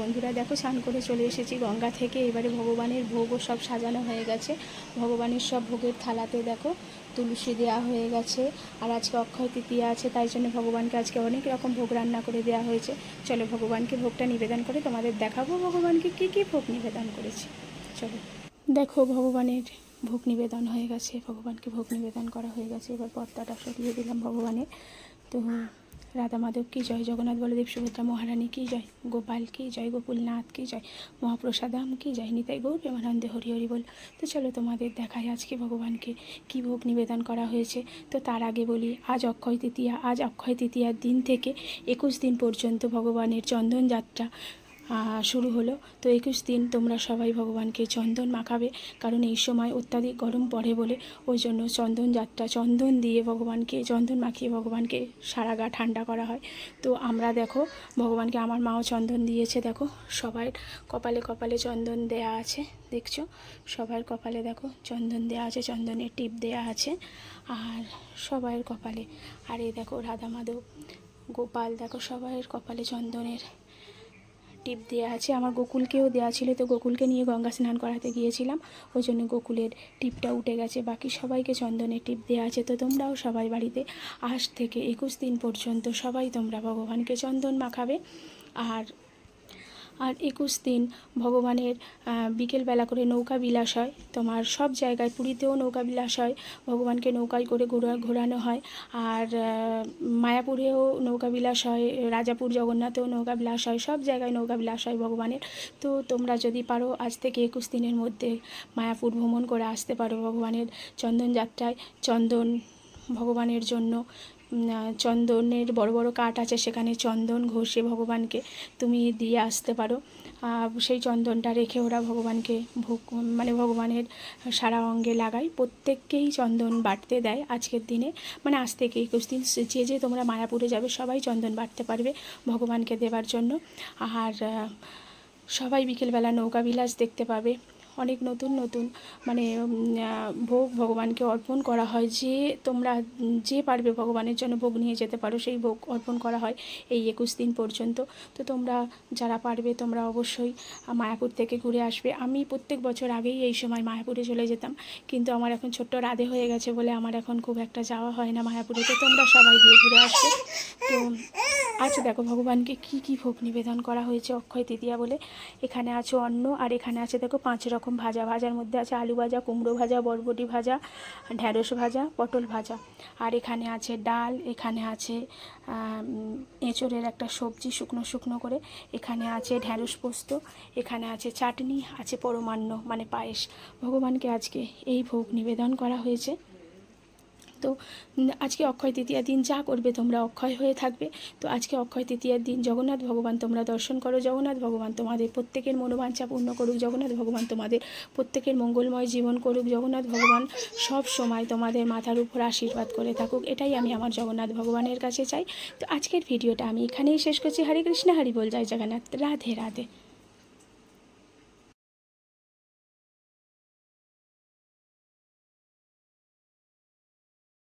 বন্ধুরা দেখো, স্নান করে চলে এসেছি গঙ্গা থেকে। এবারে ভগবানের ভোগও সব সাজানো হয়ে গেছে। ভগবানের সব ভোগের থালাতে দেখো, তুলসী দেওয়া হয়ে গেছে। আর আজকে অক্ষয় তৃতীয়া আছে, তাই জন্য ভগবানকে আজকে অনেক রকম ভোগ রান্না করে দেওয়া হয়েছে। চলো, ভগবানকে ভোগটা নিবেদন করে তোমাদের দেখাবো। ভগবানকে কী কী ভোগ নিবেদন করেছি? চলো। দেখো, ভগবানের ভোগ নিবেদন হয়ে গেছে, ভগবানকে ভোগ নিবেদন করা হয়ে গেছে। এবার পর্দাটা সরিয়ে দিলাম ভগবানের। তো রাধা মাধব কী জয়? জগন্নাথ বলদেব সুভদ্রা মহারানী কী জয়? গোপাল কী জয়? গোকুলনাথ কী জয়? মহাপ্রসাদাম কী জয়? নিতাই গৌর প্রেমানন্দে হরি হরি বল। তো চলো তোমাদের দেখায় আজকে ভগবানকে কী ভোগ নিবেদন করা হয়েছে। তো তার আগে বলি আজ অক্ষয় তৃতীয়া আজ অক্ষয় তৃতীয়ার দিন থেকে একুশ দিন পর্যন্ত ভগবানের চন্দন যাত্রা আহ, শুরু হলো। তো একুশ দিন তোমরা সবাই ভগবানকে চন্দন মাখাবে, কারণ এই সময় অত্যাধিক গরম পড়ে বলে। ওই জন্য চন্দন যাত্রা, চন্দন দিয়ে ভগবানকে, চন্দন মাখিয়ে ভগবানকে সারা গা ঠান্ডা করা হয়। তো আমরা দেখো, ভগবানকে আমার মাও চন্দন দিয়েছে, দেখো। সবার কপালে কপালে চন্দন দেয়া আছে, দেখছ? সবার কপালে দেখো, চন্দন দেয়া আছে, চন্দনের টিপ দেয়া আছে, আর সবার কপালে। আর এই দেখো, রাধা মাধব, গোপাল, দেখো, সবার কপালে চন্দনের টিপ দেওয়া আছে। আমার গোকুলকেও দেওয়া ছিল। তো গোকুলকে নিয়ে গঙ্গা স্নান করাতে গিয়েছিলাম। ওই জন্য গোকুলের টিপটা উঠে গেছে। বাকি সবাইকে চন্দনের টিপ দেওয়া আছে। তো তোমরাও সবাই বাড়িতে আজ থেকে একুশ দিন পর্যন্ত সবাই তোমরা ভগবানকে চন্দন মাখাবে। আর আর একুশ দিন ভগবানের বিকেলবেলা করে নৌকা বিলাস হয়। তোমার সব জায়গায় পুরীতেও নৌকা বিলাস হয়, ভগবানকে নৌকায় করে ঘোরা, ঘোরানো হয়। আর মায়াপুরেও নৌকা বিলাস হয়, রাজাপুর জগন্নাথেও নৌকা বিলাস হয়, সব জায়গায় নৌকা বিলাস হয় ভগবানের। তো তোমরা যদি পারো, আজ থেকে একুশ দিনের মধ্যে মায়াপুর ভ্রমণ করে আসতে পারো ভগবানের চন্দন যাত্রায়। চন্দন ভগবানের জন্য চন্দনের বড় বড় কাঠ আছে, সেখানে চন্দন ঘষে ভগবানকে তুমি দিয়ে আসতে পারো। সেই চন্দনটা রেখে ওরা ভগবানকে ভোগ মানে ভগবানের সারা অঙ্গে লাগায়। প্রত্যেককেই চন্দন বাটতে দেয় আজকের দিনে। মানে আজ থেকে একুশ দিন যে যে তোমরা মায়াপুরে যাবে, সবাই চন্দন বাটতে পারবে ভগবানকে দেওয়ার জন্য। আর সবাই বিকেলবেলা নৌকা বিলাস দেখতে পাবে। অনেক নতুন নতুন মানে ভোগ ভগবানকে অর্পণ করা হয়। যে তোমরা, যে পারবে ভগবানের জন্য ভোগ নিয়ে যেতে পারো, সেই ভোগ অর্পণ করা হয় এই একুশ দিন পর্যন্ত। তো তোমরা যারা পারবে, তোমরা অবশ্যই মায়াপুর থেকে ঘুরে আসবে। আমি প্রত্যেক বছর আগেই এই সময় মায়াপুরে চলে যেতাম, কিন্তু আমার এখন ছোট্ট রাধে হয়ে গেছে বলে আমার এখন খুব একটা যাওয়া হয় না মায়াপুরে। তো তোমরা সবাই দিয়ে ঘুরে আসবে। তো আচ্ছা দেখো ভগবানকে কি কি ভোগ নিবেদন করা হয়েছে অক্ষয় তৃতীয়া বলে। এখানে আছে অন্ন, আর এখানে আছে দেখো পাঁচ রকম ভাজা, ভাজার মধ্যে আছে আলু ভাজা, কুমড়ো ভাজা, বরবটি ভাজা, ঢ্যাঁড়স ভাজা, পটল ভাজা। আর এখানে আছে ডাল, এখানে আছে এঁচড়ের একটা সবজি শুকনো শুকনো করে। এখানে আছে ঢ্যাঁড়স পোস্ত, এখানে আছে চাটনি, আছে পরমান্ন মানে পায়েস। ভগবানকে আজকে এই ভোগ নিবেদন করা হয়েছে। তো আজকে অক্ষয় তৃতীয়ার দিন যা করবে তোমরা অক্ষয় হয়ে থাকবে। তো আজকে অক্ষয় তৃতীয়ার দিন জগন্নাথ ভগবান তোমরা দর্শন করো। জগন্নাথ ভগবান তোমাদের প্রত্যেকের মনোবাঞ্ছা পূর্ণ করুক। জগন্নাথ ভগবান তোমাদের প্রত্যেকের মঙ্গলময় জীবন করুক। জগন্নাথ ভগবান সব সময় তোমাদের মাথার উপর আশীর্বাদ করে থাকুক। এটাই আমি আমার জগন্নাথ ভগবানের কাছে চাই। তো আজকের ভিডিওটা আমি এখানেই শেষ করছি। হরে কৃষ্ণ, হরি বল। জয় জগন্নাথ। রাধে রাধে।